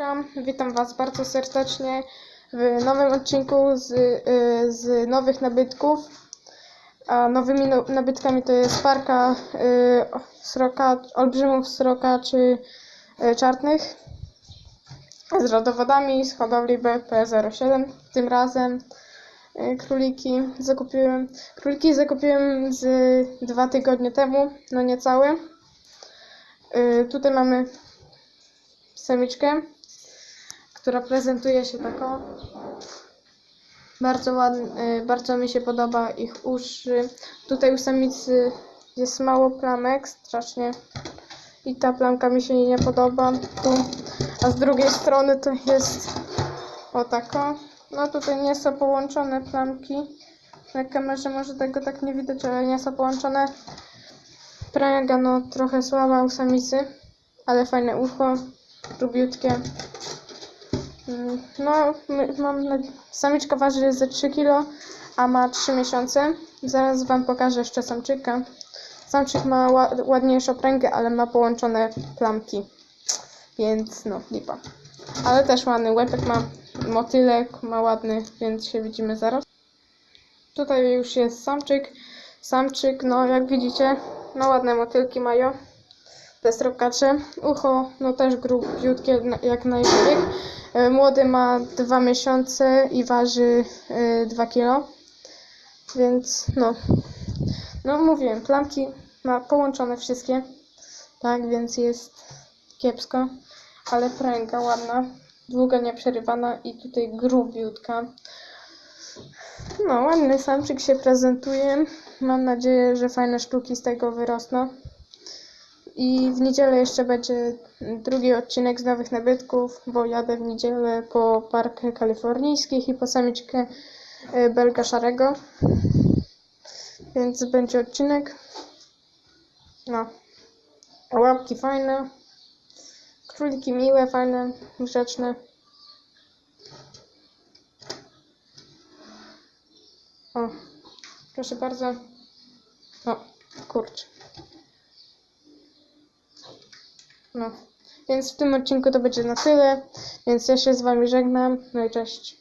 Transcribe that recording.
Siemaneczko, witam Was bardzo serdecznie w nowym odcinku z, y, z nowych nabytków. A nowymi no, nabytkami to jest parka y, sroka, olbrzymów sroka czy y, czarnych z rodowodami z hodowli BP07. Tym razem y, króliki zakupiłem. Króliki zakupiłem z dwa tygodnie temu, no niecałe. Y, tutaj mamy samiczkę, która prezentuje się taką. Bardzo ładnie, bardzo mi się podoba ich uszy. Tutaj u samicy jest mało plamek, strasznie. I ta plamka mi się nie podoba. Tu. A z drugiej strony to jest o tako. No tutaj nie są połączone plamki. Na kamerze może tego tak nie widać, ale nie są połączone. Pręga no trochę słaba u samicy, ale fajne ucho, lubiutkie. Mm, No, mam samiczka waży ze 3 kg, a ma 3 miesiące. Zaraz wam pokażę jeszcze samczyka. Samczyk ma ła- ładniejszą pręgę, ale ma połączone plamki. Więc no, lipa. Ale też ładny łepek ma, motylek ma ładny, więc się widzimy zaraz. Tutaj już jest samczyk. Samczyk, no jak widzicie, no ładne motylki mają. Te srokacze. Ucho, no też grubiutkie jak na. E, Młody ma 2 miesiące i waży 2 kg. Więc no. No mówiłem, plamki ma połączone wszystkie. Tak, więc jest kiepsko. Ale pręga ładna. Długa, nieprzerywana i tutaj grubiutka. No, ładny samczyk się prezentuje. Mam nadzieję, że fajne sztuki z tego wyrosną. I w niedzielę jeszcze będzie drugi odcinek z nowych nabytków, bo jadę w niedzielę po park kalifornijskich i po samiczkę y, belga szarego. Więc będzie odcinek. No. Łapki fajne. Króliki miłe, fajne, grzeczne. O, proszę bardzo. O, kurczę. No, więc w tym odcinku to będzie na tyle, więc ja się z Wami żegnam, no i cześć.